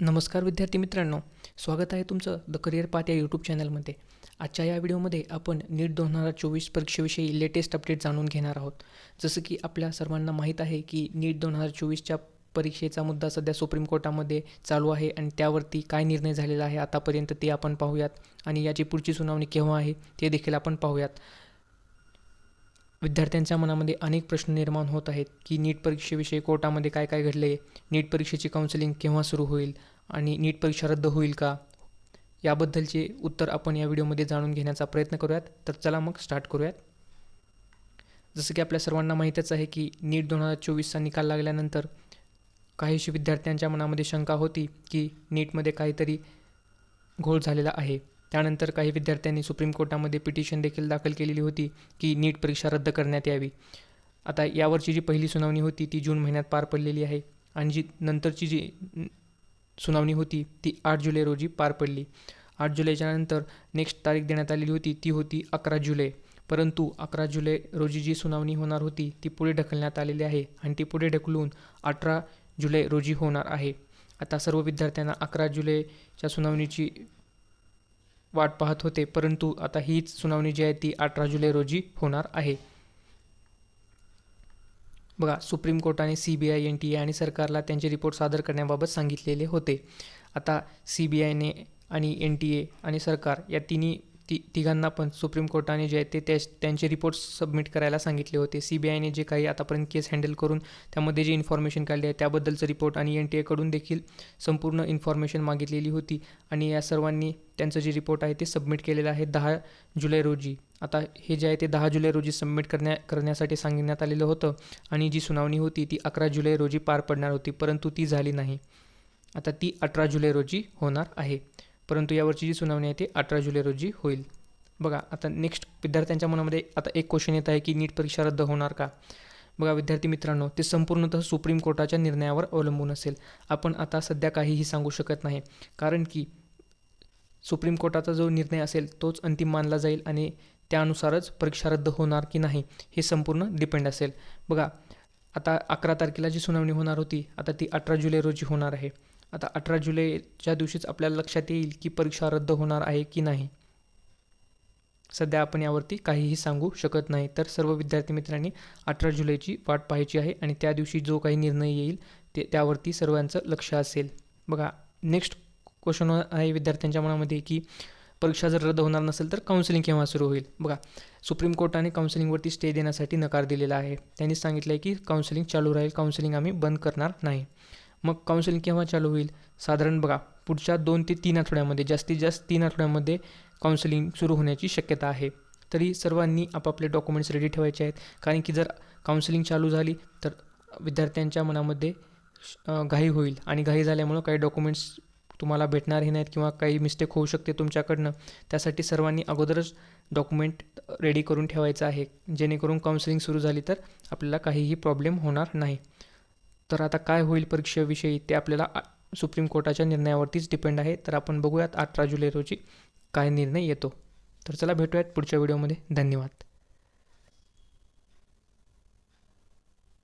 नमस्कार विद्यार्थी मित्रांनो स्वागत आहे तुमचं द करिअर पाथ या यूट्यूब चॅनलमध्ये. आजच्या या व्हिडिओमध्ये आपण नीट दोन हजार चोवीस परीक्षेविषयी लेटेस्ट अपडेट जाणून घेणार आहोत. जसं की आपल्या सर्वांना माहीत आहे की नीट दोन हजार चोवीसच्या परीक्षेचा मुद्दा सध्या सुप्रीम कोर्टामध्ये चालू आहे आणि त्यावरती काय निर्णय झालेला आहे आतापर्यंत ते आपण पाहूयात आणि याची पुढची सुनावणी केव्हा आहे ते देखील आपण पाहूयात. विद्यार्थ्यांच्या मनामध्ये अनेक प्रश्न निर्माण होत आहेत की नीट परीक्षेविषयी कोर्टामध्ये काय काय घडले नीट परीक्षेची काउन्सिलिंग केव्हा सुरू होईल आणि नीट परीक्षा रद्द होईल का? याबद्दलचे उत्तर आपण या व्हिडिओमध्ये जाणून घेण्याचा प्रयत्न करूयात. तर चला मग स्टार्ट करूयात. जसं की आपल्या सर्वांना माहीतच आहे की नीट दोन हजार चोवीसचा निकाल लागल्यानंतर काहीशी विद्यार्थ्यांच्या मनामध्ये शंका होती की नीटमध्ये काहीतरी घोळ झालेला आहे. त्यानंतर काही विद्यार्थ्यांनी सुप्रीम कोर्टामध्ये पिटिशन देखील दाखल केलेली होती की नीट परीक्षा रद्द करण्यात यावी. आता यावरची जी पहिली सुनावणी होती ती जून महिन्यात पार पडलेली आहे आणि जी नंतरची जी सुनावणी होती ती आठ जुलै रोजी पार पडली. आठ जुलैच्या नंतर नेक्स्ट तारीख देण्यात आलेली होती ती होती अकरा जुलै. परंतु अकरा जुलै रोजी जी सुनावणी होणार होती ती पुढे ढकलण्यात आलेली आहे आणि ती पुढे ढकलून अठरा जुलै रोजी होणार आहे. आता सर्व विद्यार्थ्यांना अकरा जुलैच्या सुनावणीची वाट पाहत होते परंतु आता हीच सुनावणी जी आहे ती अठरा जुलै रोजी होणार आहे. बघा सुप्रीम कोर्टाने C B I N T A आणि सरकारला त्यांचे रिपोर्ट सादर करण्याबाबत सांगितलेले होते. आता सी बी आयने आणि एन टी ए आणि सरकार या तिन्ही ती तिघांना पण सुप्रीम कोर्टाने जे आहे ते त्या त्यांचे रिपोर्ट्स सबमिट करायला सांगितले होते. सी बी आयने जे काही आतापर्यंत केस हँडल करून त्यामध्ये जे इन्फॉर्मेशन काढली आहे त्याबद्दलचं रिपोर्ट आणि एन टी एकडून देखील संपूर्ण इन्फॉर्मेशन मागितलेली होती. आणि या सर्वांनी त्यांचं जे रिपोर्ट आहे ते सबमिट केलेलं आहे दहा जुलै रोजी. आता हे जे आहे ते दहा जुलै रोजी सबमिट करण्या करण्यासाठी सांगण्यात आलेलं होतं. आणि जी सुनावणी होती ती अकरा जुलै रोजी पार पडणार होती परंतु ती झाली नाही. आता ती अठरा जुलै रोजी होणार आहे. परंतु यावरची जी सुनावणी आहे ती अठरा जुलै रोजी होईल. बघा आता नेक्स्ट विद्यार्थ्यांच्या मनामध्ये आता एक क्वेश्चन येत आहे की नीट परीक्षा रद्द होणार का? बघा विद्यार्थी मित्रांनो ते संपूर्णतः सुप्रीम कोर्टाच्या निर्णयावर अवलंबून असेल. आपण आता सध्या काहीही सांगू शकत नाही. कारण की सुप्रीम कोर्टाचा जो निर्णय असेल तोच अंतिम मानला जाईल आणि त्यानुसारच परीक्षा रद्द होणार की नाही हे संपूर्ण डिपेंड असेल. बघा आता अकरा तारखेला जी सुनावणी होणार होती आता ती अठरा जुलै रोजी होणार आहे. आता अठरा जुलैच्या दिवशीच आपल्याला लक्षात येईल की परीक्षा रद्द होणार आहे की नाही. सध्या आपण यावरती काहीही सांगू शकत नाही. तर सर्व विद्यार्थी मित्रांनी अठरा जुलैची वाट पाहायची आहे आणि त्या दिवशी जो काही निर्णय येईल ते त्यावरती सर्वांचं लक्ष असेल. बघा नेक्स्ट क्वेश्चन आहे विद्यार्थ्यांच्या मनामध्ये की परीक्षा जर रद्द होणार नसेल तर काउन्सिलिंग केव्हा सुरू होईल? बघा सुप्रीम कोर्टाने काउन्सिलिंगवरती स्टे देण्यासाठी नकार दिलेला आहे. त्यांनी सांगितलं आहे की काउन्सिलिंग चालू राहील काउन्सिलिंग आम्ही बंद करणार नाही. मग काउन्सिलिंग केव्हा चालू होईल? साधारण बघा पुढच्या दोन ते तीन आठवड्यामध्ये जास्तीत जास्त तीन आठवड्यामध्ये काउन्सिलिंग सुरू होण्याची शक्यता आहे. तरी सर्वांनी आपापले डॉक्युमेंट्स रेडी ठेवायचे आहेत. कारण की जर काउन्सिलिंग चालू झाली तर विद्यार्थ्यांच्या मनामध्ये घाई होईल. आणि घाई झाल्यामुळं काही डॉक्युमेंट्स तुम्हाला भेटणारही नाहीत किंवा काही मिस्टेक होऊ शकते तुमच्याकडनं. त्यासाठी सर्वांनी अगोदरच डॉक्युमेंट रेडी करून ठेवायचं आहे. जेणेकरून काउन्सिलिंग सुरू झाली तर आपल्याला काहीही प्रॉब्लेम होणार नाही. तर आता काय होईल परीक्षेविषयी ते आपल्याला सुप्रीम कोर्टाच्या निर्णयावरतीच डिपेंड आहे. तर आपण बघूयात अठरा जुलै रोजी काय निर्णय येतो. तर चला भेटूयात पुढच्या व्हिडिओमध्ये धन्यवाद.